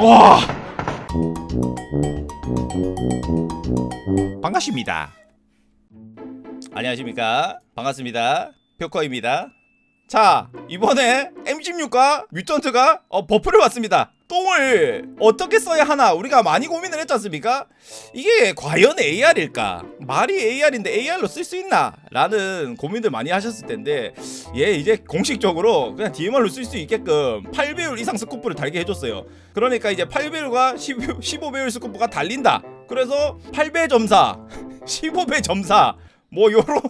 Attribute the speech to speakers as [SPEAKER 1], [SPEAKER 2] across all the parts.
[SPEAKER 1] 와! 반갑습니다. 안녕하십니까? 반갑습니다. 벽커입니다. 자 이번에 M16과 뮤턴트가 어, 버프를 받습니다 똥을 어떻게 써야 하나 우리가 많이 고민을 했지 않습니까? 이게 과연 AR일까? 말이 AR인데 AR로 쓸 수 있나? 라는 고민들 많이 하셨을 텐데 얘 이제 공식적으로 그냥 DMR로 쓸 수 있게끔 8배율 이상 스코프를 달게 해줬어요. 그러니까 이제 8배율과 15배율 스코프가 달린다. 그래서 8배 점사 15배 점사 뭐 요런.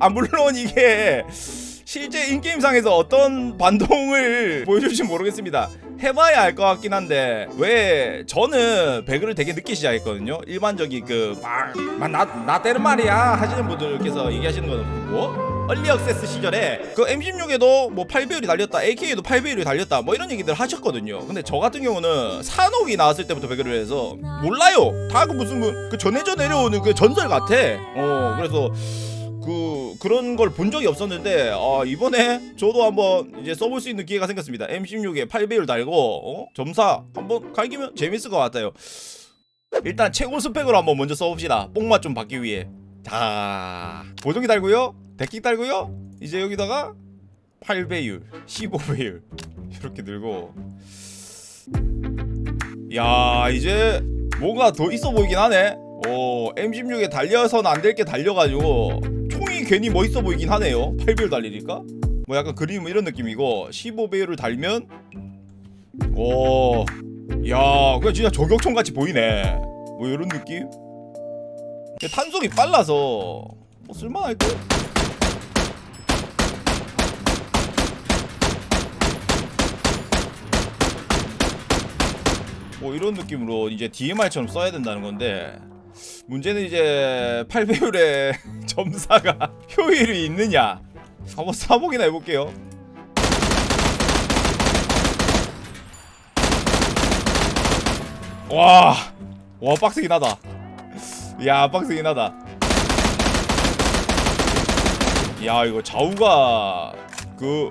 [SPEAKER 1] 아 물론 이게 실제 인게임상에서 어떤 반동을 보여줄지 모르겠습니다. 해봐야 알 것 같긴 한데 왜 저는 배그를 되게 늦게 시작했거든요. 일반적인 그막나나 때는 말이야 하시는 분들께서 얘기하시는 거는 뭐? 얼리 억세스 시절에 그 M16에도 뭐 8배율이 달렸다, AK에도 8배율이 달렸다, 뭐 이런 얘기들 하셨거든요. 근데 저 같은 경우는 산옥이 나왔을 때부터 배그를 해서 몰라요. 다 그 무슨 그, 그 전해져 내려오는 그 전설 같아. 어 그래서 그 그런 걸 본 적이 없었는데 어, 이번에 저도 한번 이제 써볼 수 있는 기회가 생겼습니다. M16에 8배율 달고 어? 점사 한번 갈기면 재밌을 것 같아요. 일단 최고 스펙으로 한번 먼저 써봅시다. 뽕맛 좀 받기 위해. 자 보정기 달고요, 데킥 달고요. 이제 여기다가 8배율, 15배율 이렇게 들고. 야 이제 뭐가 더 있어 보이긴 하네. 오 M16에 달려서는 안될 게 달려가지고 괜히 멋있어 보이긴 하네요. 8배율 달리니까? 뭐 약간 그림 이런 느낌이고 15배율을 달면? 오야 그냥 진짜 저격총 같이 보이네. 뭐 이런 느낌? 탄속이 빨라서 뭐 쓸만할 듯? 뭐 이런 느낌으로 이제 DMR처럼 써야 된다는 건데 문제는 이제 8배율의 점사가 효율이 있느냐? 한번 사보기나 해볼게요. 와, 와 빡세긴 하다. 야 빡세긴 하다. 야 이거 좌우가 그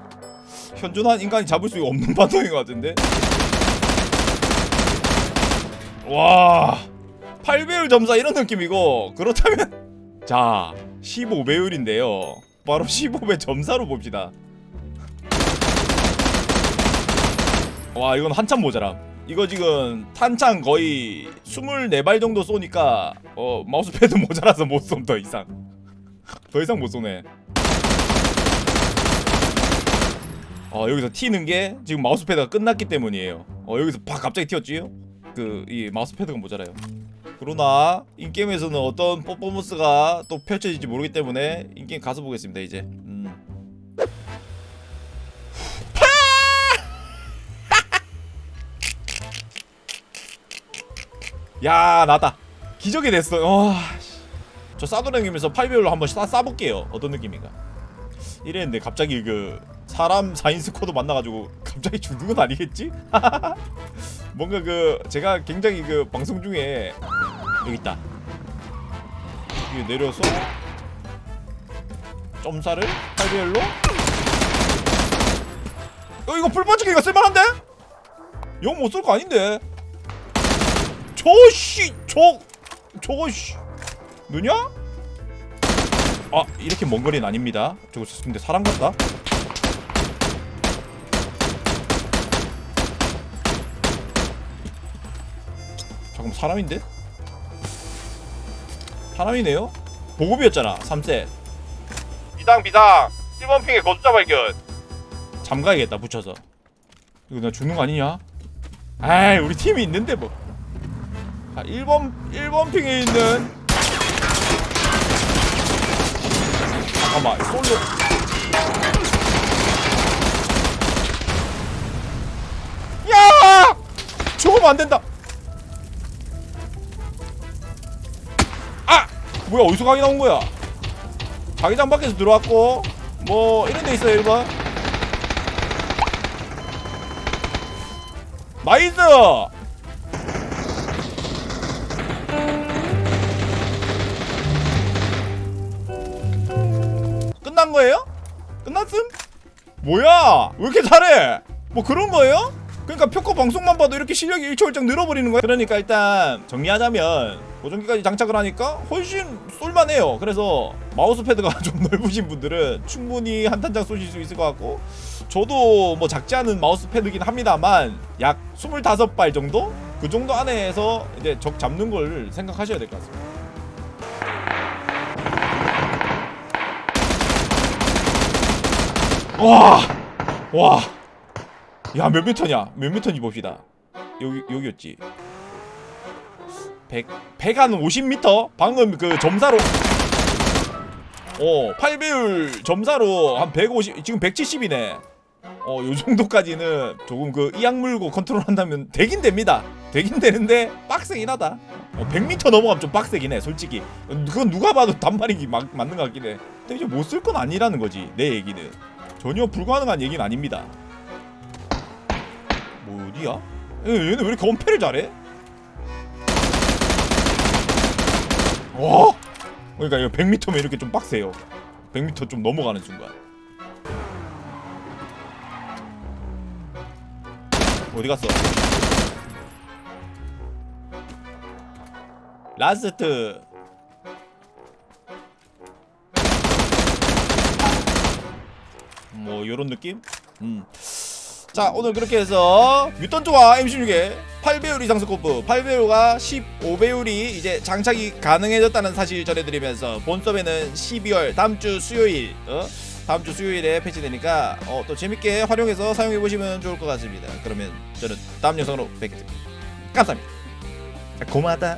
[SPEAKER 1] 현존한 인간이 잡을 수 없는 반동인 것 같은데? 와 8배율 점사 이런 느낌이고 그렇다면 자 15배율인데요. 바로 15배 점사로 봅시다. 와 이건 한참 모자람. 이거 지금 탄창 거의 24발 정도 쏘니까 어 마우스패드 모자라서 못 쏨 더 이상. 더 이상 못 쏘네. 어 여기서 튀는 게 지금 마우스패드가 끝났기 때문이에요. 어 여기서 팍 갑자기 튀었지요? 그 이 마우스패드가 모자라요 그러나 인게임에서는 어떤 퍼포먼스가 또 펼쳐질지 모르기 때문에 인게임 가서 보겠습니다 이제 음. 야 나다 기적이 됐어 와, 씨. 저 싸돌아다니면서 8배율로 한번 싸, 싸볼게요 어떤 느낌인가 이랬는데 갑자기 그 사람 4인 스쿼드 만나가지고 갑자기 죽는 건 아니겠지? 뭔가 그 제가 굉장히 그 방송 중에 여기 있다. 여기 내려서 점사를 8배율로? 어 이거 불반짝이가 쓸만한데? 영못쏠거 아닌데? 저씨 저 저거 씨. 누냐? 아 이렇게 먼 거리는 아닙니다. 저거 근데 사람 같다 잠깐 사람인데? 사람이네요? 보급이었잖아 3세 비상 비상 1번 핑에 거주자 발견 잠가야겠다 붙여서 이거 나 죽는 거 아니냐? 아이 우리 팀이 있는데 뭐 자, 1번 1번 핑에 있는 잠깐만 솔로 야! 죽으면 안 된다. 뭐야 어디서 각이 나온 거야? 자기장 밖에서 들어왔고 뭐 이런 데 있어요 1번 나이스! 끝난 거예요? 끝났음? 뭐야? 왜 이렇게 잘해? 뭐 그런 거예요? 그러니까 표커 방송만 봐도 이렇게 실력이 일초일장 늘어버리는 거야. 그러니까 일단 정리하자면 보정기까지 장착을 하니까 훨씬 쏠만해요. 그래서 마우스 패드가 좀 넓으신 분들은 충분히 한 탄장 쏘실 수 있을 것 같고 저도 뭐 작지 않은 마우스 패드긴 합니다만 약 25발 정도? 그 정도 안에서 이제 적 잡는 걸 생각하셔야 될 것 같습니다. 와! 와! 야, 몇 미터냐? 몇 미터인지 봅시다. 여기, 여기였지. 100, 100 한 50m? 방금 그 점사로. 어, 8배율 점사로 한 150, 지금 170이네. 어, 요 정도까지는 조금 그 이악 물고 컨트롤 한다면 되긴 됩니다. 되긴 되는데 빡세긴 하다. 어, 100m 넘어가면 좀 빡세긴 해, 솔직히. 그건 누가 봐도 단말이기 막, 맞는 것 같긴 해. 근데 이제 못 쓸 건 아니라는 거지, 내 얘기는. 전혀 불가능한 얘기는 아닙니다. 뭐 어디야? 얘, 얘는 왜 이렇게 엄폐를 잘해? 와! 그러니까 이거 100m면 이렇게 좀 빡세요. 100m 좀 넘어가는 순간. 어디 갔어? 라스트. 뭐 요런 느낌? 음. 자 오늘 그렇게 해서 뮤턴트와 M16의 8배율 이상 스코프. 8배율과 15배율이 이제 장착이 가능해졌다는 사실 전해드리면서 본섭에는 12월 다음 주 수요일 어? 다음 주 수요일에 패치되니까 어, 또 재밌게 활용해서 사용해 보시면 좋을 것 같습니다. 그러면 저는 다음 영상으로 뵙겠습니다. 감사합니다. 고마다